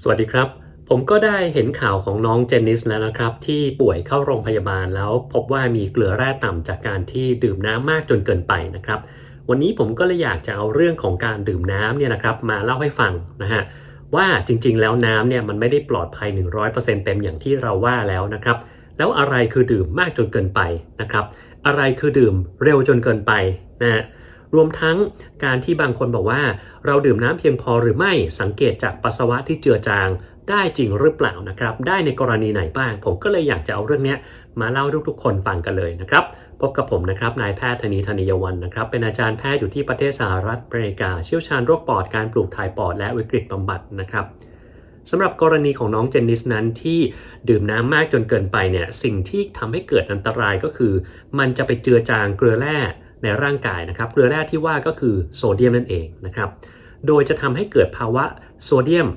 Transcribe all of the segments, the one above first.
สวัสดีครับ ผมก็ได้เห็นข่าวของน้องเจนนิสแล้วนะครับ ที่ป่วยเข้าโรงพยาบาลแล้วพบว่ามีเกลือแร่ต่ำจากการที่ดื่มน้ำมากจนเกินไปนะครับ วันนี้ผมก็เลยอยากจะเอาเรื่องของการดื่มน้ำเนี่ยนะครับ มาเล่าให้ฟังนะฮะว่าจริงๆ แล้วน้ำเนี่ยมันไม่ได้ปลอดภัย 100%เต็มอย่างที่เราว่าแล้วนะครับ แล้วอะไรคือดื่มมากจนเกินไปนะครับ อะไรคือดื่มเร็วจนเกินไปนะฮะ รวมทั้งการที่บางคนบอกว่า เราดื่มน้ำเพียงพอหรือไม่สังเกตจากปัสสาวะที่เจือจางได้จริงหรือเปล่านะครับ ได้ในกรณีไหนบ้าง ผมก็เลยอยากจะเอาเรื่องนี้มาเล่าทุกๆคนฟังกันเลยนะครับ พบกับผมนะครับ นายแพทย์ธนีธนิยวันนะครับ เป็นอาจารย์แพทย์อยู่ที่ประเทศสหรัฐอเมริกา เชี่ยวชาญโรคปอด การปลูกถ่ายปอด และวิกฤตบำบัดนะครับสำหรับกรณีของน้องเจนนิสนั้นที่ดื่มน้ำมากจนเกินไปเนี่ย สิ่งที่ทำให้เกิดอันตรายก็คือ มันจะไปเจือจางเกลือแร่ ในร่างกายนะครับ เกลือแร่ที่ว่าก็คือโซเดียมนั่นเองนะครับ โดยจะทำให้เกิดภาวะโซเดียม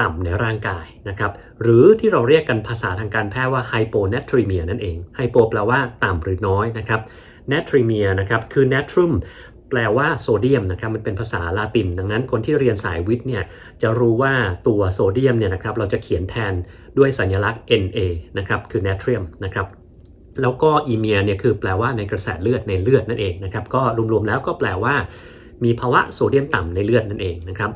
ต่ำในร่างกายนะครับ หรือที่เราเรียกกันภาษาทางการแพทย์ว่าไฮโปเนทริเมียนั่นเอง ไฮโปแปลว่าต่ำหรือน้อยนะครับเนทริเมียนะครับ คือเนทรุมแปลว่าโซเดียมนะครับ มันเป็นภาษาลาติน ดังนั้นคนที่เรียนสายวิทย์เนี่ย จะรู้ว่าตัวโซเดียมเนี่ยนะครับ เราจะเขียนแทนด้วยสัญลักษณ์ Na นะครับ คือเนทริมนะครับ แล้วก็อีเมียเนี่ยคือแปลว่าในกระแสเลือดในเลือดนั่นเองนะครับก็รวมๆแล้วก็แปลว่า มีภาวะโซเดียมต่ำในเลือดนั่นเองนะครับ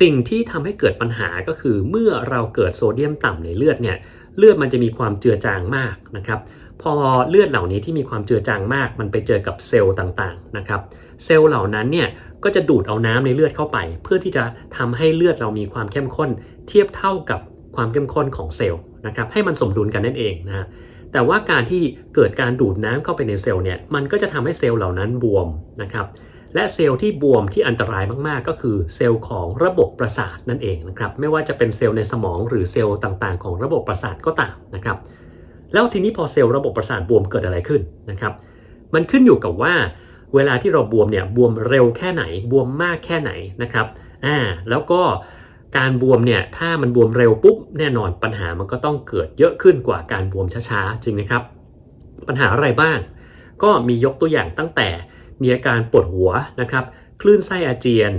สิ่งที่ทำให้เกิดปัญหาก็คือเมื่อเราเกิดโซเดียมต่ำในเลือดเนี่ยเลือดมันจะมีความเจือจางมากนะครับพอเลือดเหล่านี้ที่มีความเจือจางมาก มันไปเจอกับเซลล์ต่างๆนะครับเซลล์เหล่านั้นเนี่ยก็จะดูดเอาน้ำในเลือดเข้าไป เพื่อที่จะทำให้เลือดเรามีความเข้มข้น เทียบเท่ากับความเข้มข้นของเซลล์นะครับให้มันสมดุลกันนั่นเองนะ แต่ว่าการที่เกิดการดูดน้ำเข้าไปในเซลล์เนี่ยมันก็จะทำให้เซลล์เหล่านั้นบวมนะครับและเซลล์ที่บวมที่อันตรายมาก ๆ ก็คือเซลล์ของระบบประสาทนั่นเองนะครับไม่ว่าจะเป็นเซลล์ในสมองหรือเซลล์ต่างๆ ของระบบประสาทก็ตามนะครับแล้วทีนี้พอเซลล์ระบบประสาทบวมเกิดอะไรขึ้นนะครับมันขึ้นอยู่กับว่า เวลาที่เราบวมเนี่ยบวมเร็วแค่ไหนบวมมากแค่ไหนนะครับอ่าแล้วก็ การบวมเนี่ยถ้ามันบวมเร็วปุ๊บแน่นอนปัญหามันก็ต้องเกิดเยอะขึ้นกว่าการบวมช้าๆจริงไหมครับ ปัญหาอะไรบ้าง ก็มียกตัวอย่างตั้งแต่มีอาการปวดหัวนะครับคลื่นไส้อาเจียน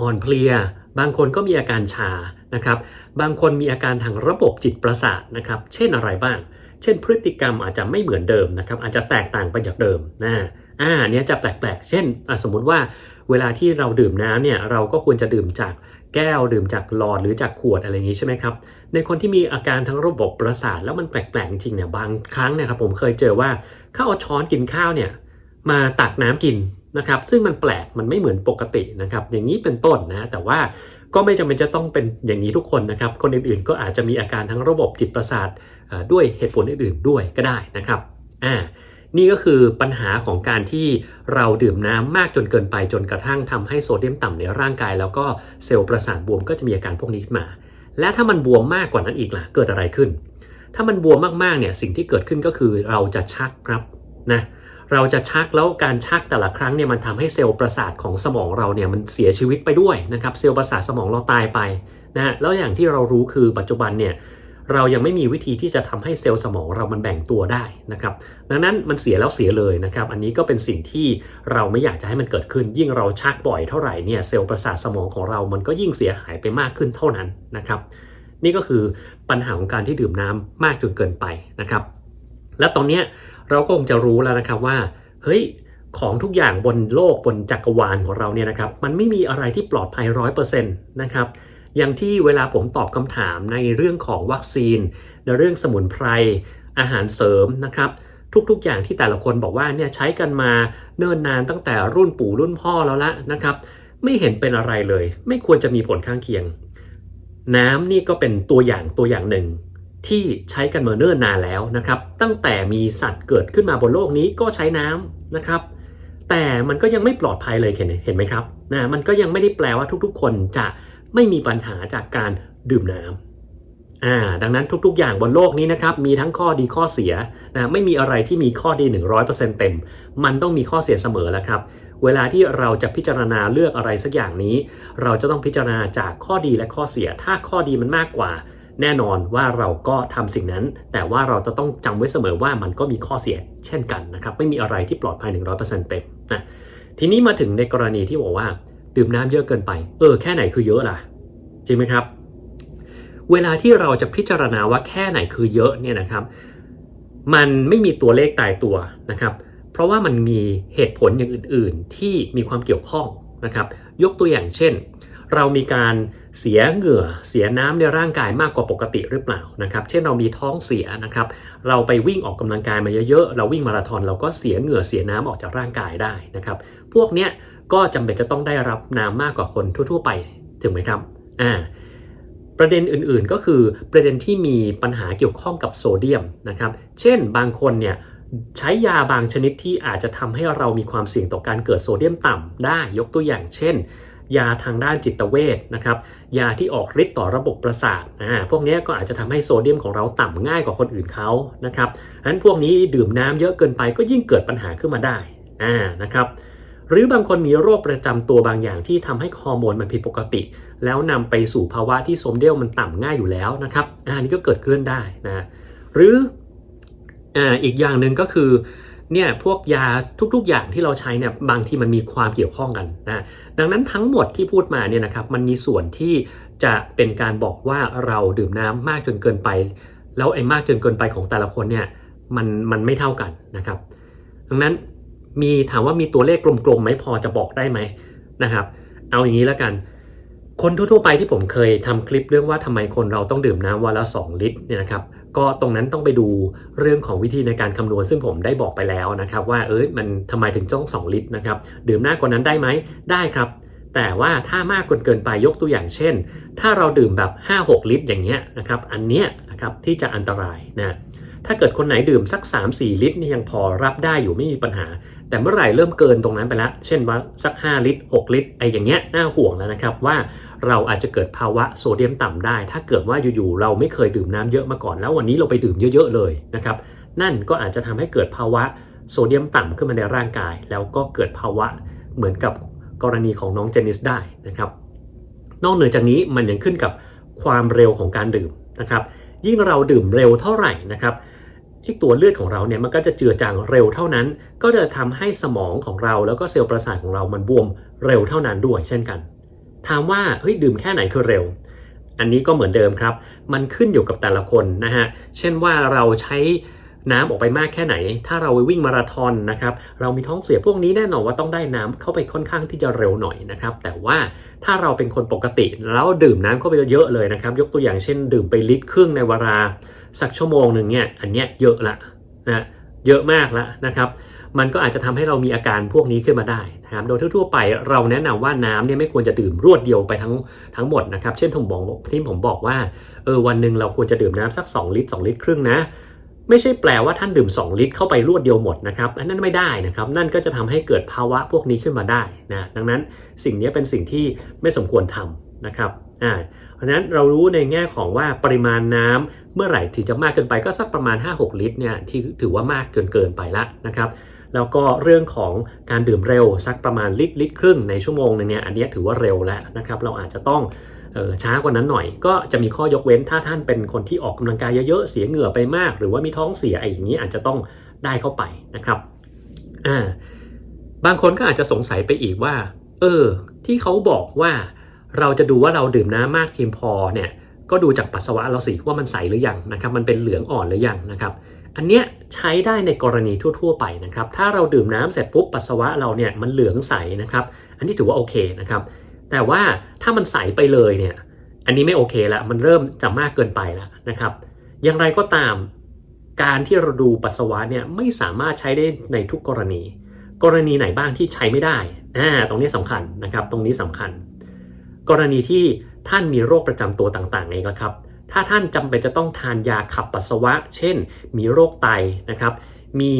อ่อนเพลีย บางคนก็มีอาการชานะครับ บางคนมีอาการทางระบบจิตประสาทนะครับ เช่นอะไรบ้าง เช่น พฤติกรรมอาจจะไม่เหมือนเดิมนะครับ อาจจะแตกต่างไปจากเดิมนะอ่าเนี้ยจะแปลกๆ เช่นสมมุติว่าเวลาที่เราดื่มน้ำเนี่ยเราก็ควรจะดื่มจาก แก้วดื่มจากหลอดหรือจากขวดอะไรอย่างนี้ใช่ไหมครับ ในคนที่มีอาการทั้งระบบประสาทแล้วมันแปลกๆจริงเนี่ยบางครั้งเนี่ยครับผมเคยเจอว่าเข้าเอาช้อนกินข้าวเนี่ยมาตักน้ำกินนะครับ ซึ่งมันแปลกมันไม่เหมือนปกตินะครับ อย่างนี้เป็นต้นนะแต่ว่าก็ไม่จำเป็นจะต้องเป็นอย่างนี้ทุกคนนะครับ คนอื่นๆก็อาจจะมีอาการทั้งระบบจิตประสาทด้วยเหตุผลอื่นๆด้วยก็ได้นะครับอ่า นี่ก็คือปัญหาของการที่เราดื่มน้ำมากจนเกินไปจนกระทั่งทำให้โซเดียมต่ำในร่างกาย แล้วก็เซลล์ประสาทบวมก็จะมีอาการพวกนี้ขึ้นมา และถ้ามันบวมมากกว่านั้นอีกล่ะเกิดอะไรขึ้น ถ้ามันบวมมากๆเนี่ยสิ่งที่เกิดขึ้นก็คือเราจะชักครับนะเราจะชักแล้วการชักแต่ละครั้งเนี่ยมันทำให้เซลล์ประสาทของสมองเราเนี่ยมันเสียชีวิตไปด้วยนะครับเซลล์ประสาทสมองเราตายไปนะแล้วอย่างที่เรารู้คือปัจจุบันเนี่ย เรายังไม่มีวิธีที่จะทำให้เซลล์สมองเรามันแบ่งตัวได้นะครับดังนั้นมันเสียแล้วเสียเลยนะครับ อันนี้ก็เป็นสิ่งที่เราไม่อยากจะให้มันเกิดขึ้น ยิ่งเราชักบ่อยเท่าไหร่เนี่ยเซลล์ประสาทสมองของเรามันก็ยิ่งเสียหายไปมากขึ้นเท่านั้นนะครับ นี่ก็คือปัญหาของการที่ดื่มน้ำมากจนเกินไปนะครับ และตอนนี้เราก็คงจะรู้แล้วนะครับว่าเฮ้ยของทุกอย่างบนโลกบนจักรวาลของเราเนี่ยนะครับ มันไม่มีอะไรที่ปลอดภัยร้อยเปอร์เซ็นต์นะครับ อย่างที่เวลาผมตอบคำถามในเรื่องของวัคซีน ในเรื่องสมุนไพร อาหารเสริมนะครับ ทุกๆอย่างที่แต่ละคนบอกว่าเนี่ยใช้กันมาเนิ่นนานตั้งแต่รุ่นปู่รุ่นพ่อแล้วละนะครับ ไม่เห็นเป็นอะไรเลย ไม่ควรจะมีผลข้างเคียง น้ำนี่ก็เป็นตัวอย่างตัวอย่างหนึ่งที่ใช้กันมาเนิ่นนานแล้วนะครับ ตั้งแต่มีสัตว์เกิดขึ้นมาบนโลกนี้ก็ใช้น้ำนะครับ แต่มันก็ยังไม่ปลอดภัยเลยเห็นไหมครับนะมันก็ยังไม่ได้แปลว่าทุกๆ คนจะ ไม่มีปัญหาจากการดื่มน้ำอ่าดังนั้นทุกๆ อย่างบนโลกนี้นะครับมีทั้งข้อดีข้อเสียนะไม่มีอะไรที่มีข้อดี 100%เต็ม มันต้องมีข้อเสียเสมอแล้วครับเวลาที่เราจะพิจารณาเลือกอะไรสักอย่างนี้ เราจะต้องพิจารณาจากข้อดีและข้อเสีย ถ้าข้อดีมันมากกว่า แน่นอนว่าเราก็ทำสิ่งนั้น แต่ว่าเราจะต้องจำไว้เสมอว่ามันก็มีข้อเสียเช่นกันนะครับ ไม่มีอะไรที่ปลอดภัย 100%เต็มนะทีนี้มาถึงในกรณีที่บอกว่า ดื่มน้ำเยอะเกินไป เออ แค่ไหนคือเยอะล่ะ จริงไหมครับ เวลาที่เราจะพิจารณาว่าแค่ไหนคือเยอะเนี่ยนะครับ มันไม่มีตัวเลขตายตัวนะครับ เพราะว่ามันมีเหตุผลอย่างอื่น ๆ ที่มีความเกี่ยวข้องนะครับ ยกตัวอย่างเช่น เรามีการเสียเหงื่อเสียน้ำในร่างกายมากกว่าปกติหรือเปล่านะครับ เช่นเรามีท้องเสียนะครับ เราไปวิ่งออกกำลังกายมาเยอะๆ เราวิ่งมาราธอนเราก็เสียเหงื่อเสียน้ำออกจากร่างกายได้นะครับ พวกเนี้ย ก็จำเป็นจะต้องได้รับน้ำมากกว่าคนทั่ว ๆ ไปถึงไหมครับอ่าประเด็นอื่นๆก็คือประเด็นที่มีปัญหาเกี่ยวข้องกับโซเดียมนะครับ เช่นบางคนเนี่ยใช้ยาบางชนิดที่อาจจะทำให้เรามีความเสี่ยงต่อการเกิดโซเดียมต่ำได้ยกตัวอย่างเช่น ยาทางด้านจิตเวชนะครับยาที่ออกฤทธิ์ต่อระบบประสาทอ่าพวกนี้ก็อาจจะทำให้โซเดียมของเราต่ำง่ายกว่าคนอื่นเขานะครับฉะนั้นพวกนี้ดื่มน้ำเยอะเกินไปก็ยิ่งเกิดปัญหาขึ้นมาได้อ่านะครับ หรือบางคนมีโรคประจำตัวบางอย่างที่ทำให้ฮอร์โมนมันผิดปกติ แล้วนำไปสู่ภาวะที่โซเดียมมันต่ำง่ายอยู่แล้วนะครับอันนี้ก็เกิดขึ้นได้นะหรืออ่าอีกอย่างหนึ่งก็คือเนี่ยพวกยาทุกๆอย่างที่เราใช้เนี่ยบางทีมันมีความเกี่ยวข้องกันนะดังนั้นทั้งหมดที่พูดมาเนี่ยนะครับมันมีส่วนที่จะเป็นการบอกว่าเราดื่มน้ำมากจนเกินไป แล้วไอ้มากจนเกินไปของแต่ละคนเนี่ยมันมันไม่เท่ากันนะครับ ดังนั้น มีถามว่ามีตัวเลขกลมๆไหมพอจะบอกได้ไหมนะครับ เอาอย่างนี้แล้วกัน คนทั่วๆไปที่ผมเคยทำคลิปเรื่องว่าทำไมคนเราต้องดื่มน้ำวันละ 2 ลิตรเนี่ยนะครับ ก็ตรงนั้นต้องไปดูเรื่องของวิธีในการคำนวณ ซึ่งผมได้บอกไปแล้วนะครับ ว่าเอ้ยมันทำไมถึงต้อง 2 ลิตรนะครับ ดื่มมากกว่านั้นได้ไหมได้ครับ แต่ว่าถ้ามากเกินไปยกตัวอย่างเช่น ถ้าเราดื่มแบบ 5-6 ลิตร อย่างเงี้ยนะครับ อันเนี้ยนะครับที่จะอันตรายนะถ้าเกิดคนไหนดื่มสัก 3-4 ลิตรนี่ยังพอรับได้อยู่ไม่มีปัญหา แต่เมื่อไหร่เริ่มเกินตรงนั้นไปแล้ว เช่นว่าสัก 5 ลิตร 6 ลิตรไอ้อย่างเงี้ยน่าห่วงแล้วนะครับว่าเราอาจจะเกิดภาวะโซเดียมต่ำได้ ถ้าเกิดว่าอยู่ๆเราไม่เคยดื่มน้ำเยอะมาก่อนแล้ววันนี้เราไปดื่มเยอะๆเลยนะครับนั่นก็อาจจะทำให้เกิดภาวะโซเดียมต่ำขึ้นมาในร่างกาย แล้วก็เกิดภาวะเหมือนกับกรณีของน้องเจนิสได้นะครับ นอกเหนือจากนี้มันยังขึ้นกับความเร็วของการดื่มนะครับ ยิ่งเราดื่มเร็วเท่าไหร่นะครับ ไอ้ตัวเลือดของเราเนี่ยมันก็จะเจือจางเร็วเท่านั้น ก็จะทำให้สมองของเราแล้วก็เซลล์ประสาทของเรามันบวมเร็วเท่านั้นด้วยเช่นกัน ถามว่าเฮ้ยดื่มแค่ไหนคือเร็ว อันนี้ก็เหมือนเดิมครับ มันขึ้นอยู่กับแต่ละคนนะฮะเช่นว่าเราใช้น้ำออกไปมากแค่ไหน ถ้าเราไปวิ่งมาราธอนนะครับ เรามีท้องเสียพวกนี้แน่นอนว่าต้องได้น้ำเข้าไปค่อนข้างที่จะเร็วหน่อยนะครับ แต่ว่าถ้าเราเป็นคนปกติแล้วดื่มน้ำเข้าไปเยอะเลยนะครับ ยกตัวอย่างเช่น ดื่มไปลิตรครึ่งในเวลา สักชั่วโมงหนึ่งเนี่ยอันเนี้ยเยอะละนะเยอะมากล้วนะครับ มันก็อาจจะทำให้เรามีอาการพวกนี้ขึ้นมาได้นะครับโดยทั่วๆไปเราแนะนำว่าน้ำเนี่ยไม่ควรจะดื่มรวดเดียวไปทั้งทั้งหมดนะครับเช่นผมบอกที่ผมบอกว่าเออวันหนึ่งเราควรจะดื่มน้ำสัก 2 ลิตร 2 ลิตรครึ่งนะไม่ใช่แปลว่าท่านดื่ม 2 ลิตรเข้าไปรวดเดียวหมดนะครับอันนั้นไม่ได้นะครับ นั่นก็จะทำให้เกิดภาวะพวกนี้ขึ้นมาได้นะดังนั้นสิ่งนี้เป็นสิ่งที่ไม่สมควรทำนะครับอ่า ราะฉะนั้นเรารู้ในแง่ของว่าปริมาณน้ำเมื่อไหร่ถึงจะมากเกินไปก็สักประมาณ 5-6 ลิตรเนี่ยที่ถือว่ามากเกินเกินไปละนะครับแล้วก็เรื่องของการดื่มเร็วสักประมาณลิตรลิตรครึ่งในชั่วโมงนึงเนี่ยอันนี้ถือว่าเร็วแล้วนะครับเราอาจจะต้องออช้ากว่านั้นหน่อย ก็จะมีข้อยกเว้นถ้าท่านเป็นคนที่ออกกำลังกายเยอะๆเสียเหงื่อไปมาก หรือว่ามีท้องเสียไอ้อย่างนี้อาจจะต้องได้เข้าไปนะครับอ่าบางคนก็อาจจะสงสัยไปอีกว่า เออ ที่เขาบอกว่า เราจะดูว่าเราดื่มน้ำมากเพียงพอเนี่ยก็ดูจากปัสสาวะเราสิว่ามันใสหรือยังนะครับมันเป็นเหลืองอ่อนหรือยังนะครับอันเนี้ยใช้ได้ในกรณีทั่ว ๆ ไปนะครับถ้าเราดื่มน้ำเสร็จปุ๊บปัสสาวะเราเนี่ยมันเหลืองใสนะครับอันนี้ถือว่าโอเคนะครับแต่ว่าถ้ามันใสไปเลยเนี่ยอันนี้ไม่โอเคละมันเริ่มจะมากเกินไปแล้วนะครับอย่างไรก็ตามการที่เราดูปัสสาวะเนี่ยไม่สามารถใช้ได้ในทุกกรณี กรณีไหนบ้างที่ใช้ไม่ได้อ่าตรงนี้สำคัญนะครับตรงนี้สำคัญ กรณีที่ท่านมีโรคประจำตัวต่างๆเองนะครับ ถ้าท่านจำเป็นจะต้องทานยาขับปัสสาวะ เช่น มีโรคไตนะครับ มี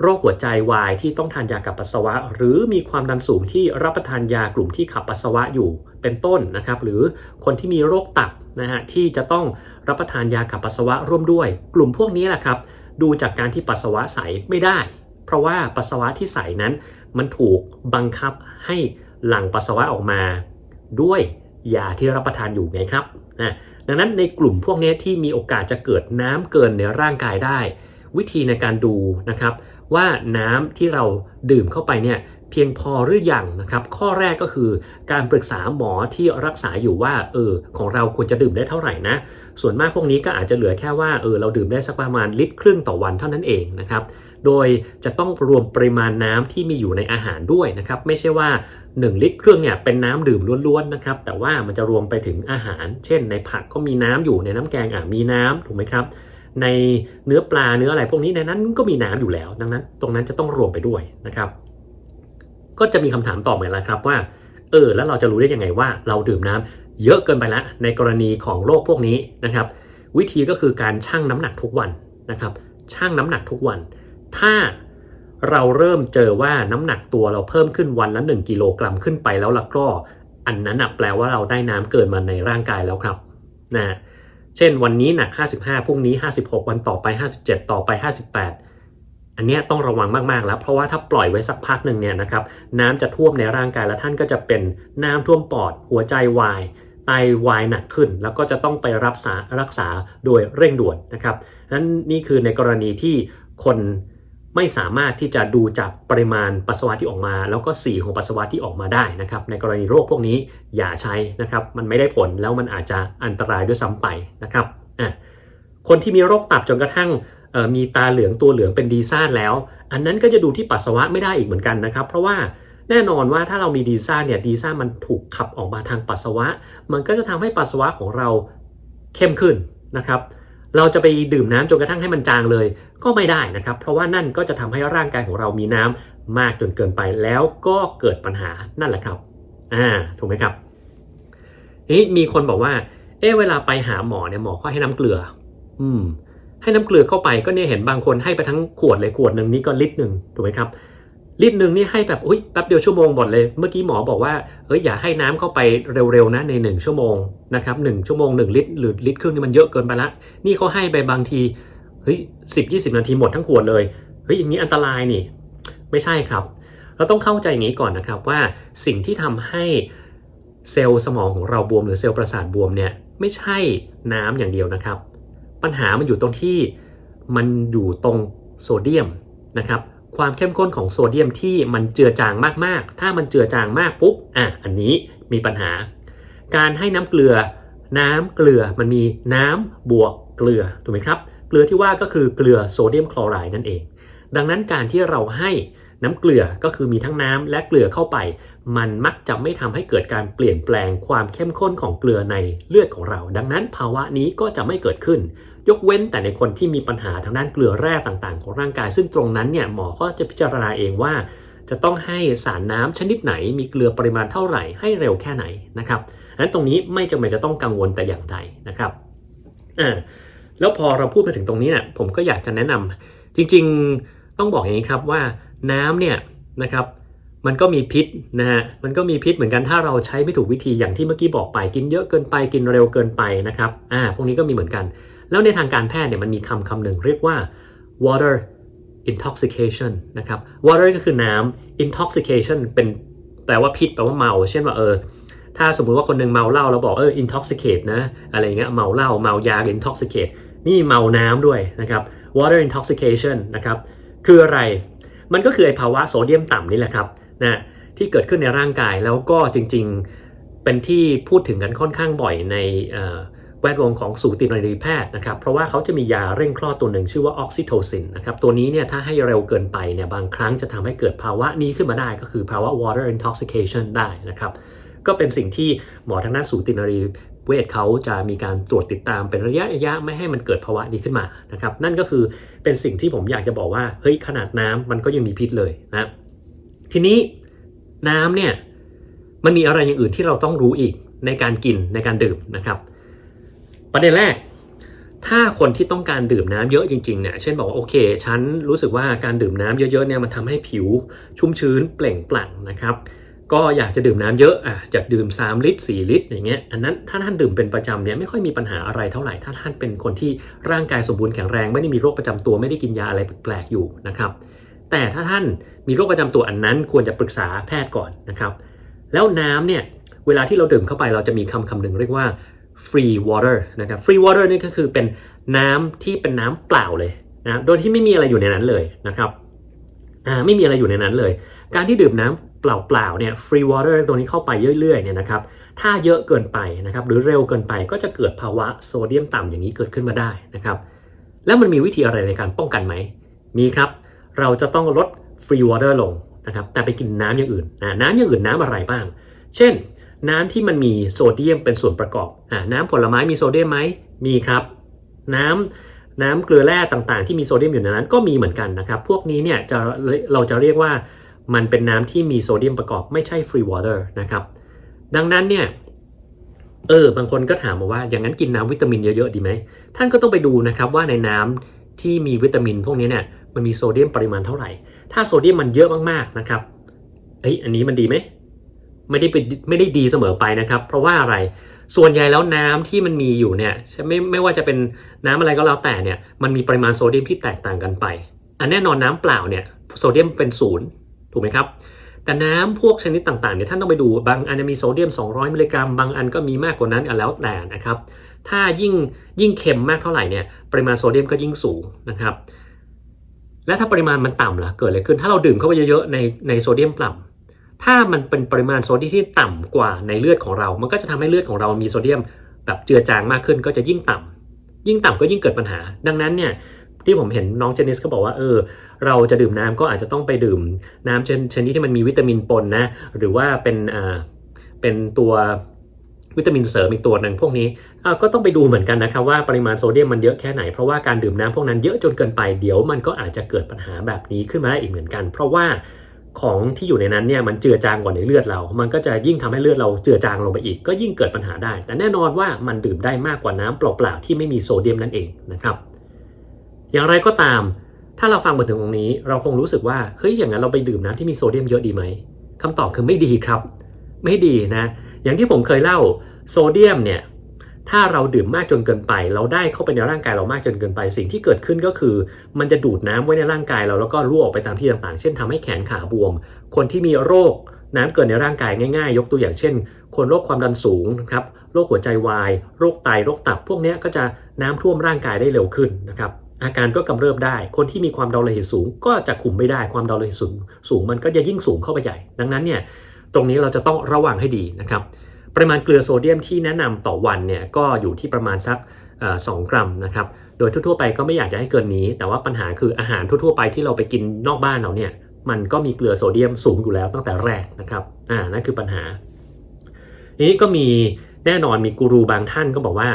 โรคหัวใจวายที่ต้องทานยาขับปัสสาวะ หรือมีความดันสูงที่รับประทานยากลุ่มที่ขับปัสสาวะอยู่เป็นต้นนะครับ หรือคนที่มีโรคตับนะฮะที่จะต้องรับประทานยาขับปัสสาวะร่วมด้วย กลุ่มพวกนี้แหละครับ ดูจากการที่ปัสสาวะใสไม่ได้ เพราะว่าปัสสาวะที่ใสนั้นมันถูกบังคับให้หลั่งปัสสาวะออกมา ด้วยยาที่รับประทานอยู่ไงครับนะดังนั้นในกลุ่มพวกนี้ที่มีโอกาสจะเกิดน้ำเกินในร่างกายได้ วิธีในการดูนะครับ ว่าน้ำที่เราดื่มเข้าไปเนี่ยเพียงพอหรือยังนะครับ ข้อแรกก็คือการปรึกษาหมอที่รักษาอยู่ว่าเออของเราควรจะดื่มได้เท่าไหร่นะ ส่วนมากพวกนี้ก็อาจจะเหลือแค่ว่าเออเราดื่มได้สักประมาณลิตรครึ่งต่อวันเท่านั้นเองนะครับโดยจะต้องรวมปริมาณน้ำที่มีอยู่ในอาหารด้วยนะครับไม่ใช่ว่า 1 ลิตรครึ่งเนี่ยเป็นน้ำดื่มล้วนๆนะครับแต่ว่ามันจะรวมไปถึงอาหาร เช่น ในผักก็มีน้ำอยู่ในน้ำแกงอะมีน้ำถูกไหมครับในเนื้อปลาเนื้ออะไรพวกนี้ในนั้นก็มีน้ำอยู่แล้ว ดังนั้น ตรงนั้นจะต้องรวมไปด้วยนะครับ ก็จะมีคำถามต่อมาแล้วครับว่า เออ แล้วเราจะรู้ได้ยังไงว่าเราดื่มน้ำ เยอะเกินไปแล้วในกรณีของโรคพวกนี้นะครับ วิธีก็คือการชั่งน้ำหนักทุกวันนะครับชั่งน้ำหนักทุกวัน ถ้าเราเริ่มเจอว่าน้ำหนักตัวเราเพิ่มขึ้นวันละ1กิโลกรัมขึ้นไปแล้วล่ะก็อันนั้นแปลว่าเราได้น้ำเกินมาในร่างกายแล้วครับนะเช่นวันนี้หนัก 55พรุ่งนี้ 56 วันต่อไป 57 ต่อไป 58 อันนี้ต้องระวังมากๆแล้ว เพราะว่าถ้าปล่อยไว้สักพักหนึ่งเนี่ยนะครับน้ำจะท่วมในร่างกายแล้วท่านก็จะเป็นน้ำท่วมปอดหัวใจวาย ไตวายหนักขึ้น แล้วก็จะต้องไปรับษารักษาโดยเร่งด่วนนะครับนั้นนี่คือในกรณีที่คนไม่สามารถที่จะดูจากปริมาณปัสสาวะที่ออกมา แล้วก็สีของปัสสาวะที่ออกมาได้นะครับในกรณีโรคพวกนี้อย่าใช้นะครับมันไม่ได้ผลแล้วมันอาจจะอันตรายด้วยซ้ำไปนะครับอะคนที่มีโรคตับจนกระทั่งมีตาเหลืองตัวเหลืองเป็นดีซ่านแล้ว อันนั้นก็จะดูที่ปัสสาวะไม่ได้อีกเหมือนกันนะครับ เพราะว่า แน่นอนว่าถ้าเรามีดีซ่าเนี่ยดีซ่ามันถูกขับออกมาทางปัสสาวะ มันก็จะทำให้ปัสสาวะของเราเข้มขึ้นนะครับเราจะไปดื่มน้ำจนกระทั่งให้มันจางเลย ก็ไม่ได้นะครับ เพราะว่านั่นก็จะทำให้ร่างกายของเรามีน้ำมากจนเกินไปแล้วก็เกิดปัญหานั่นแหละครับอ่าถูกไหมครับนี่มีคนบอกว่า เอ๊เวลาไปหาหมอเนี่ยหมอก็ให้น้ำเกลือ อืม ให้น้ำเกลือเข้าไปก็เนี่ยเห็นบางคนให้ไปทั้งขวดเลยขวดหนึ่งนี่ก็ลิตรหนึ่งถูกไหมครับ ลิตรหนึ่งนี่ให้แบบอุ้ยแป๊บเดียวชั่วโมงหมดเลย เมื่อกี้หมอบอกว่าเอ้ยอย่าให้น้ำเข้าไปเร็วๆนะใน 1 ชั่วโมงนะครับหชั่วโมง 1 ลิตรหรือลิตรครึ่งนี่มันเยอะเกินไปละนี่เขาให้ไปบางทีเฮ้ยสิบยี่สิบนาทีหมดทั้งขวดเลยเฮ้ยอย่างนี้อันตรายนี่ ไม่ใช่ครับ เราต้องเข้าใจอย่างนี้ก่อนนะครับว่าสิ่งที่ทำให้เซลล์สมองของเราบวมหรือเซลล์ประสาทบวมเนี่ยไม่ใช่น้ำอย่างเดียวนะครับ ปัญหามันอยู่ตรงที่มันอยู่ตรงโซเดียมนะครับ ความเข้มข้นของโซเดียมที่มันเจือจางมากๆ ถ้ามันเจือจางมากปุ๊บอะอันนี้มีปัญหา การให้น้ำเกลือ น้ำเกลือมันมีน้ำบวกเกลือถูกไหมครับ เกลือที่ว่าก็คือเกลือโซเดียมคลอไรด์นั่นเอง ดังนั้นการที่เราให้น้ำเกลือก็คือมีทั้งน้ำและเกลือเข้าไป มันมักจะไม่ทำให้เกิดการเปลี่ยนแปลงความเข้มข้นของเกลือในเลือดของเรา ดังนั้นภาวะนี้ก็จะไม่เกิดขึ้น ยกเว้นแต่ในคนที่มีปัญหาทางด้านเกลือแร่ต่างๆ ของร่างกาย ซึ่งตรงนั้นเนี่ยหมอก็จะพิจารณาเองว่า จะต้องให้สารน้ำชนิดไหน มีเกลือปริมาณเท่าไหร่ให้เร็วแค่ไหนนะครับนั้นตรงนี้ไม่จำเป็นจะต้องกังวลแต่อย่างใดนะครับอ่าแล้วพอเราพูดมาถึงตรงนี้เนี่ยผมก็อยากจะแนะนำจริงๆต้องบอกอย่างนี้ครับว่าน้ำเนี่ยนะครับมันก็มีพิษนะฮะ มันก็มีพิษเหมือนกันถ้าเราใช้ไม่ถูกวิธีอย่างที่เมื่อกี้บอกไปกินเยอะเกินไปกินเร็วเกินไปนะครับ อ่า พวกนี้ก็มีเหมือนกัน แล้วในทางการแพทย์เนี่ยมันมีคำคำหนึ่งเรียกว่า water intoxication นะครับ water ก็คือน้ำ intoxication เป็นแปลว่าพิษแปลว่าเมา เช่นว่าเออ ถ้าสมมุติว่าคนหนึ่งเมาเหล้าแล้วบอกเออ intoxicate นะ อะไรเงี้ย เมาเหล้า เมายา intoxicate นี่เมาน้ำด้วยนะครับ water intoxication นะครับ คืออะไร มันก็คือไอภาวะโซเดียมต่ำนี่แหละครับ นะ ที่เกิดขึ้นในร่างกายแล้วก็จริง ๆ เป็นที่พูดถึงกันค่อนข้างบ่อยใน แวดวงของสูตินรีแพทย์นะครับ เพราะว่าเขาจะมียาเร่งคลอดตัวหนึ่งชื่อว่าออกซิโทซินนะครับ ตัวนี้เนี่ยถ้าให้เร็วเกินไปเนี่ยบางครั้งจะทำให้เกิดภาวะนี้ขึ้นมาได้ก็คือภาวะ water intoxication ได้นะครับ ก็เป็นสิ่งที่หมอทางด้านสูตินรีเวชเขาจะมีการตรวจติดตามเป็นระยะระยะไม่ให้มันเกิดภาวะนี้ขึ้นมานะครับ นั่นก็คือเป็นสิ่งที่ผมอยากจะบอกว่าเฮ้ยขนาดน้ำมันก็ยังมีพิษเลยนะทีนี้น้ำเนี่ยมันมีอะไรอย่างอื่นที่เราต้องรู้อีกในการกินในการดื่มนะครับ ประเด็นแรก ถ้าคนที่ต้องการดื่มน้ำเยอะจริงๆเนี่ยเช่นบอกว่าโอเค ฉันรู้สึกว่าการดื่มน้ำเยอะๆเนี่ยมันทำให้ผิวชุ่มชื้นเปล่งปลั่งนะครับ ก็อยากจะดื่มน้ำเยอะอะจะดื่ม 3 ลิตร 4 ลิตรอย่างเงี้ยอันนั้นถ้าท่านดื่มเป็นประจำเนี่ยไม่ค่อยมีปัญหาอะไรเท่าไหร่ถ้าท่านเป็นคนที่ร่างกายสมบูรณ์แข็งแรงไม่ได้มีโรคประจำตัวไม่ได้กินยาอะไรแปลกๆอยู่นะครับแต่ถ้าท่านมีโรคประจำตัวอันนั้นควรจะปรึกษาแพทย์ก่อนนะครับ แล้วน้ำเนี่ยเวลาที่เราดื่มเข้าไปเราจะมีคำคำหนึ่งเรียกว่า free water นะครับ free water นี่ก็คือเป็นน้ำที่เป็นน้ำเปล่าเลยนะโดยที่ไม่มีอะไรอยู่ในนั้นเลยนะครับอ่าไม่มีอะไรอยู่ในนั้นเลย การที่ดื่มน้ำเปล่าๆเนี่ย free water ตรงนี้เข้าไปเรื่อยๆเนี่ยนะครับถ้าเยอะเกินไปนะครับหรือเร็วเกินไปก็จะเกิดภาวะโซเดียมต่ำอย่างนี้เกิดขึ้นมาได้นะครับแล้วมันมีวิธีอะไรในการป้องกันไหม มีครับ เราจะต้องลด free water ลงนะครับแต่ไปกินน้ำอย่างอื่นนะน้ำอย่างอื่นน้ำอะไรบ้าง เช่น น้ำที่มันมีโซเดียมเป็นส่วนประกอบอ่าน้ำผลไม้มีโซเดียมไหมมีครับ น้ำน้ำเกลือแร่ต่างๆ ที่มีโซเดียมอยู่ในนั้นก็มีเหมือนกันนะครับ พวกนี้เนี่ยจะเราจะเรียกว่ามันเป็นน้ำที่มีโซเดียมประกอบไม่ใช่ free water นะครับดังนั้นเนี่ยเออบางคนก็ถามมาว่าอย่างนั้นกินน้ำวิตามินเยอะๆดีไหมท่านก็ต้องไปดูนะครับว่าในน้ำที่มีวิตามินพวกนี้เนี่ยมันมีโซเดียมปริมาณเท่าไหร่ ถ้าโซเดียมมันเยอะมากๆนะครับเอ้ยอันนี้มันดีไหม ไม่ได้เป็นไม่ได้ดีเสมอไปนะครับ เพราะว่าอะไรส่วนใหญ่แล้วน้ำที่มันมีอยู่เนี่ยไม่ไม่ว่าจะเป็นน้ำอะไรก็แล้วแต่เนี่ยมันมีปริมาณโซเดียมที่แตกต่างกันไป อันแน่นอนน้ำเปล่าเนี่ยโซเดียมเป็นศูนย์ถูกไหมครับแต่น้ำพวกชนิดต่างๆเนี่ยท่านต้องไปดูบางอันจะมีโซเดียม 200 มิลลิกรัม บางอันก็มีมากกว่านั้นอะแล้วแต่นะครับ ถ้ายิ่งยิ่งเค็มมากเท่าไหร่เนี่ยปริมาณโซเดียมก็ยิ่งสูงนะครับและถ้าปริมาณมันต่ำล่ะเกิดอะไรขึ้น ถ้าเราดื่มเข้าไปเยอะๆในในโซเดียมต่ำ ถ้ามันเป็นปริมาณโซเดียมที่ต่ำกว่าในเลือดของเรา มันก็จะทำให้เลือดของเรามีโซเดียมแบบเจือจางมากขึ้นก็จะยิ่งต่ำยิ่งต่ำก็ยิ่งเกิดปัญหา ดังนั้นเนี่ยที่ผมเห็นน้องเจนนิสก็บอกว่าเออ เราจะดื่มน้ำก็อาจจะต้องไปดื่มน้ำชนิดที่มันมีวิตามินปนนะหรือว่าเป็นอ่าเป็นตัววิตามินเสริมอีกตัวหนึ่งพวกนี้ก็ต้องไปดูเหมือนกันนะครับว่าปริมาณโซเดียมมันเยอะแค่ไหน เพราะว่าการดื่มน้ำพวกนั้นเยอะจนเกินไปเดี๋ยวมันก็อาจจะเกิดปัญหาแบบนี้ขึ้นมาได้อีกเหมือนกัน เพราะว่า ของที่อยู่ในนั้นเนี่ยมันเจือจางกว่าในเลือดเรา มันก็จะยิ่งทำให้เลือดเราเจือจางลงไปอีก ก็ยิ่งเกิดปัญหาได้ แต่แน่นอนว่ามันดื่มได้มากกว่าน้ำเปล่าๆที่ไม่มีโซเดียมนั่นเองนะครับ อย่างไรก็ตาม ถ้าเราฟังมาถึงตรงนี้ เราคงรู้สึกว่าเฮ้ยอย่างนั้นเราไปดื่มน้ำที่มีโซเดียมเยอะดีไหมคำตอบคือไม่ดีครับ ไม่ดีนะ อย่างที่ผมเคยเล่าโซเดียมเนี่ย ถ้าเราดื่มมากจนเกินไป เราได้เข้าไปในร่างกายเรามากจนเกินไป สิ่งที่เกิดขึ้นก็คือ มันจะดูดน้ำไว้ในร่างกายเราแล้วก็รั่วออกไปตามที่ต่างๆ เช่นทำให้แขนขาบวม คนที่มีโรคน้ำเกินในร่างกายง่ายๆ ยกตัวอย่างเช่น คนโรคความดันสูงนะครับโรคหัวใจวาย โรคไตโรคตับ พวกนี้ก็จะน้ำท่วมร่างกายได้เร็วขึ้นนะครับอาการก็กำเริบได้ คนที่มีความดันโลหิตสูง ก็จะคุมไม่ได้ความดันโลหิตสูงสูงมันก็จะยิ่งสูงเข้าไปใหญ่ ดังนั้นเนี่ยตรงนี้เราจะต้องระวังให้ดีนะครับ ปริมาณเกลือโซเดียมที่แนะนำต่อวันเนี่ยก็อยู่ที่ประมาณสักสองกรัมนะครับโดยทั่วๆไปก็ไม่อยากจะให้เกินนี้ แต่ว่าปัญหาคืออาหารทั่วๆไปที่เราไปกินนอกบ้านเราเนี่ยมันก็มีเกลือโซเดียมสูงอยู่แล้วตั้งแต่แรกนะครับอ่านั่นคือปัญหานี้ก็มีแน่นอนมีกูรูบางท่านก็บอกว่า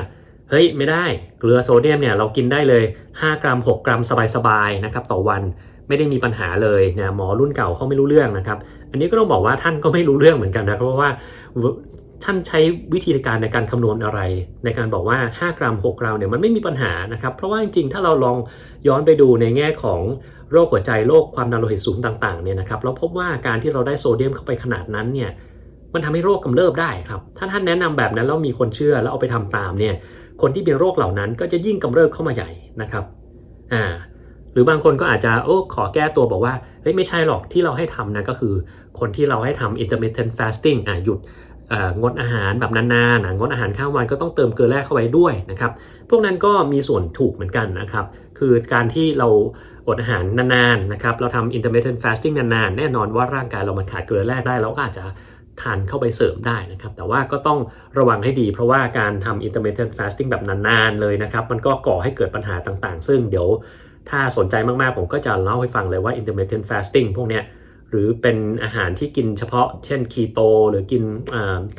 เฮ้ยไม่ได้เกลือโซเดียมเนี่ยเรากินได้เลย 5 กรัม 6 กรัมสบายๆนะครับต่อวันไม่ได้มีปัญหาเลยนะหมอรุ่นเก่าเขาไม่รู้เรื่องนะครับ อันนี้ก็ต้องบอกว่าท่านก็ไม่รู้เรื่องเหมือนกันนะเพราะว่า ท่านใช้วิธีการในการคำนวณอะไร ในการบอกว่า 5 กรัม 6 กรัมเนี่ยมันไม่มีปัญหานะครับ เพราะว่าจริงๆ ถ้าเราลองย้อนไปดูในแง่ของโรคหัวใจโรคความดันโลหิตสูงต่างๆเนี่ยนะครับเราพบว่าการที่เราได้โซเดียมเข้าไปขนาดนั้นเนี่ยมันทำให้โรคกำเริบได้ครับ ถ้าท่านแนะนำแบบนั้นแล้วมีคนเชื่อแล้วเอาไปทำตามเนี่ยคนที่เป็นโรคเหล่านั้นก็จะยิ่งกำเริบเข้ามาใหญ่นะครับอ่าหรือบางคนก็อาจจะโอ้ขอแก้ตัวบอกว่าเฮ้ยไม่ใช่หรอกที่เราให้ทำนะก็คือ คนที่เราให้ทำ intermittent fasting อ่าหยุด งดอาหารแบบนานๆงดอาหารข้ามวันก็ต้องเติมเกลือแร่เข้าไว้ด้วยนะครับ พวกนั้นก็มีส่วนถูกเหมือนกันนะครับ คือการที่เราอดอาหารนานๆนะครับ เราทำ intermittent fasting นานๆ แน่นอนว่าร่างกายเรามันขาดเกลือแร่ได้เราก็อาจจะทานเข้าไปเสริมได้นะครับ แต่ว่าก็ต้องระวังให้ดี เพราะว่าการทำ intermittent fasting แบบนานๆ เลยนะครับ มันก็ก่อให้เกิดปัญหาต่างๆ ซึ่งเดี๋ยวถ้าสนใจมากๆ ผมก็จะเล่าให้ฟังเลยว่า intermittent fasting พวกเนี้ย รือเป็นอาหารที่กินเฉพาะ เช่นคีโตหรือกิน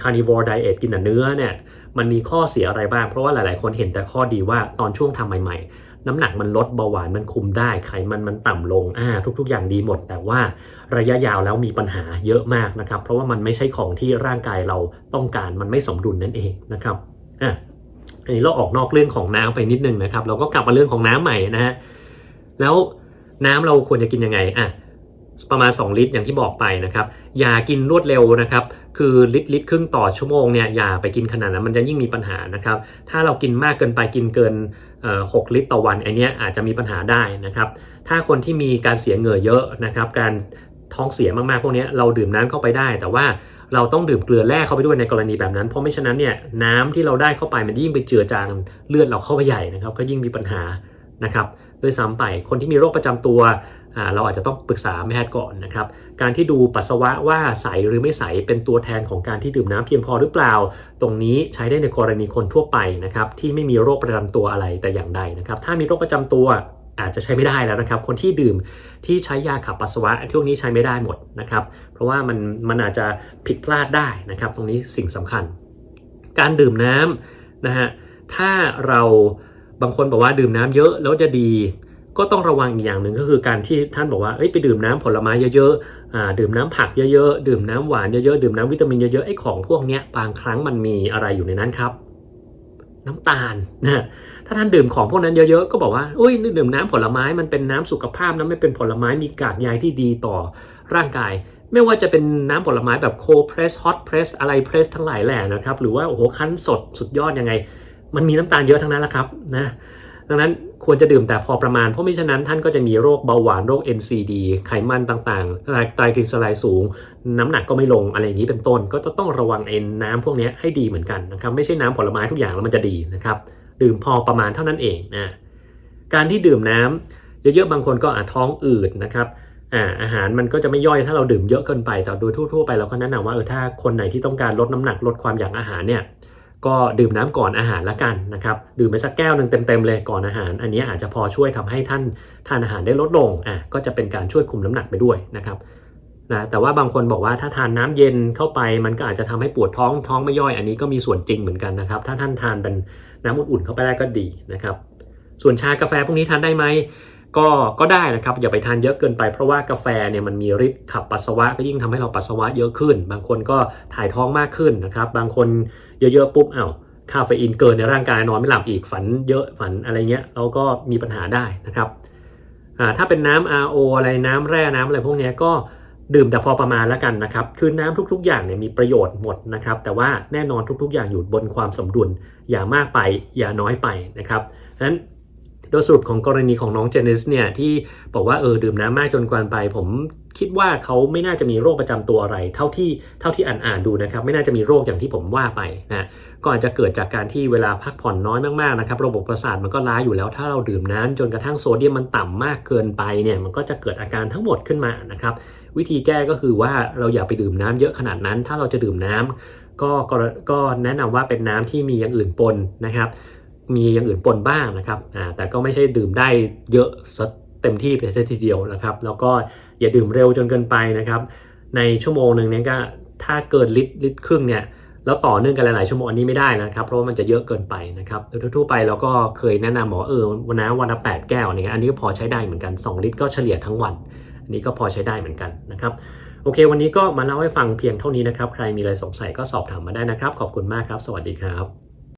carnivore diet กินแต่เนื้อเนี่ยมันมีข้อเสียอะไรบ้าง เพราะว่าหลายๆ คนเห็นแต่ข้อดีว่าตอนช่วงทำใหม่ๆ น้ำหนักมันลดเบาหวานมันคุมได้ไขมันมันต่ำลงอ่าทุกๆ อย่างดีหมด แต่ว่าระยะยาวแล้วมีปัญหาเยอะมากนะครับ เพราะว่ามันไม่ใช่ของที่ร่างกายเราต้องการมันไม่สมดุลนั่นเองนะครับอะอันนี้เราออกนอกเรื่องของน้ำไปนิดนึงนะครับ เราก็กลับมาเรื่องของน้ำใหม่นะฮะแล้วน้ำเราควรจะกินยังไงอะ ประมาณ 2 ลิตรอย่างที่บอกไปนะครับอย่ากินรวดเร็วนะครับคือลิตรลิตรครึ่งต่อชั่วโมงเนี่ยอย่าไปกินขนาดนั้นมันจะยิ่งมีปัญหานะครับถ้าเรากินมากเกินไปกินเกินหกลิตรต่อวันไอเนี้ยอาจจะมีปัญหาได้นะครับถ้าคนที่มีการเสียเหงื่อเยอะนะครับการท้องเสียมากๆพวกนี้เราดื่มน้ำเข้าไปได้ แต่ว่าเราต้องดื่มเกลือแร่เข้าไปด้วยในกรณีแบบนั้น เพราะไม่ฉะนั้นเนี่ยน้ำที่เราได้เข้าไปมันยิ่งไปเจือจางเลือดเราเข้าไปใหญ่นะครับก็ยิ่งมีปัญหานะครับด้วยซ้ำไปคนที่มีโรคประจำตัว เราอาจจะต้องปรึกษาแพทย์ก่อนนะครับ การที่ดูปัสสาวะว่าใสหรือไม่ใสเป็นตัวแทนของการที่ดื่มน้ำเพียงพอหรือเปล่า ตรงนี้ใช้ได้ในกรณีคนทั่วไปนะครับที่ไม่มีโรคประจำตัวอะไรแต่อย่างใดนะครับถ้ามีโรคประจำตัวอาจจะใช้ไม่ได้แล้วนะครับ คนที่ดื่มที่ใช้ยาขับปัสสาวะพวกนี้ใช้ไม่ได้หมดนะครับ เพราะว่ามันมันอาจจะผิดพลาดได้นะครับ ตรงนี้สิ่งสำคัญ การดื่มน้ำนะฮะถ้าเราบางคนบอกว่าดื่มน้ำเยอะแล้วจะดี ก็ต้องระวังอีกอย่างหนึ่งก็คือการที่ท่านบอกว่าเอ้ยไปดื่มน้ำผลไม้เยอะๆดื่มน้ำผักเยอะๆดื่มน้ำหวานเยอะๆดื่มน้ำวิตามินเยอะๆไอ้ของพวกเนี้ยบางครั้งมันมีอะไรอยู่ในนั้นครับ น้ำตาลนะถ้าท่านดื่มของพวกนั้นเยอะๆก็บอกว่าอุ้ยนี่ดื่มน้ำผลไม้มันเป็นน้ำสุขภาพนะไม่เป็นผลไม้มีกากใยที่ดีต่อร่างกายไม่ว่าจะเป็นน้ำผลไม้แบบโคเพรสฮอตเพรสอะไรเพรสทั้งหลายแหล่นะครับ หรือว่าโอ้โหคั้นสดสุดยอดยังไง มันมีน้ำตาลเยอะทั้งนั้นแหละครับนะดังนั้น ควรจะดื่มแต่พอประมาณ เพราะไม่ฉะนั้นท่านก็จะมีโรคเบาหวานโรค NCD ไขมันต่างๆไตรกลีเซอไรด์สูง น้ำหนักก็ไม่ลงอะไรอย่างนี้เป็นต้น ก็จะต้องระวังเอ็นน้ำพวกนี้ให้ดีเหมือนกันนะครับไม่ใช่น้ำผลไม้ทุกอย่างแล้วมันจะดีนะครับดื่มพอประมาณเท่านั้นเองนะการที่ดื่มน้ำเยอะๆบางคนก็อาจท้องอืดนะครับอาหารมันก็จะไม่ย่อยถ้าเราดื่มเยอะเกินไป แต่โดยทั่วๆไปเราก็แนะนำว่าเออถ้าคนไหนที่ต้องการลดน้ำหนักลดความอยากอาหารเนี่ย ก็ดื่มน้ำก่อนอาหารละกันนะครับดื่มไปสักแก้วหนึ่งเต็มๆเลยก่อนอาหาร อันนี้อาจจะพอช่วยทำให้ท่านทานอาหารได้ลดลงอะก็จะเป็นการช่วยคุมน้ำหนักไปด้วยนะครับนะแต่ว่าบางคนบอกว่าถ้าทานน้ำเย็นเข้าไปมันก็อาจจะทำให้ปวดท้องท้องไม่ย่อยอันนี้ก็มีส่วนจริงเหมือนกันนะครับ ถ้าท่านทานเป็นน้ำอุ่นๆเข้าไปได้ก็ดีนะครับ ส่วนชากาแฟพวกนี้ทานได้ไหม ก็ก็ได้นะครับอย่าไปทานเยอะเกินไปเพราะว่ากาแฟเนี่ยมันมีฤทธิ์ขับปัสสาวะก็ยิ่งทำให้เราปัสสาวะเยอะขึ้น บางคนก็ถ่ายท้องมากขึ้นนะครับบางคนเยอะๆปุ๊บเอ้าคาเฟอีนเกินในร่างกายนอนไม่หลับอีกฝันเยอะฝันอะไรเงี้ยเราก็มีปัญหาได้นะครับอ่าถ้าเป็นน้ำ RO อะไรน้ำแร่น้ำอะไรพวกนี้ก็ดื่มแต่พอประมาณแล้วกันนะครับคือน้ำทุก ๆ อย่างเนี่ยมีประโยชน์หมดนะครับแต่ว่าแน่นอนทุก ๆ อย่างอยู่บนความสมดุลอย่ามากไปอย่าน้อยไปนะครับฉะนั้น โดยสรุปของกรณีของน้องเจนนิสเนี่ยที่บอกว่าเออดื่มน้ำมากจนเกินไป ผมคิดว่าเขาไม่น่าจะมีโรคประจำตัวอะไร เท่าที่เท่าที่อ่านอ่านดูนะครับ ไม่น่าจะมีโรคอย่างที่ผมว่าไปนะก็อาจจะเกิดจากการที่เวลาพักผ่อนน้อยมากๆนะครับระบบประสาทมันก็ล้าอยู่แล้วถ้าเราดื่มน้ำจนกระทั่งโซเดียมมันต่ำมากเกินไปเนี่ยมันก็จะเกิดอาการทั้งหมดขึ้นมานะครับวิธีแก้ก็คือว่าเราอย่าไปดื่มน้ำเยอะขนาดนั้น ถ้าเราจะดื่มน้ำก็ก็ก็แนะนำว่าเป็นน้ำที่มีอย่างอื่นปนนะครับ มีอย่างอื่นปนบ้างนะครับอ่าแต่ก็ไม่ใช่ดื่มได้เยอะเต็มที่ไปซะทีเดียวนะครับ แล้วก็อย่าดื่มเร็วจนเกินไปนะครับ ในชั่วโมงหนึ่งเนี่ยก็ถ้าเกินลิตรลิตรครึ่งเนี่ยแล้วต่อเนื่องกันหลายๆชั่วโมงอันนี้ไม่ได้นะครับ เพราะว่ามันจะเยอะเกินไปนะครับโดยทั่วไปเราก็เคยแนะนำหมอเออวันน้วันละแปดแก้วอะไรเงี้ยอันนี้ก็พอใช้ได้เหมือนกัน 2 ลิตรก็เฉลี่ยทั้งวัน อันนี้ก็พอใช้ได้เหมือนกันนะครับโอเค วันนี้ก็มาเล่าให้ฟังเพียงเท่านี้นะครับ ใครมีอะไรสงสัยก็สอบถามมาได้นะครับ ขอบคุณมากครับ สวัสดีครับ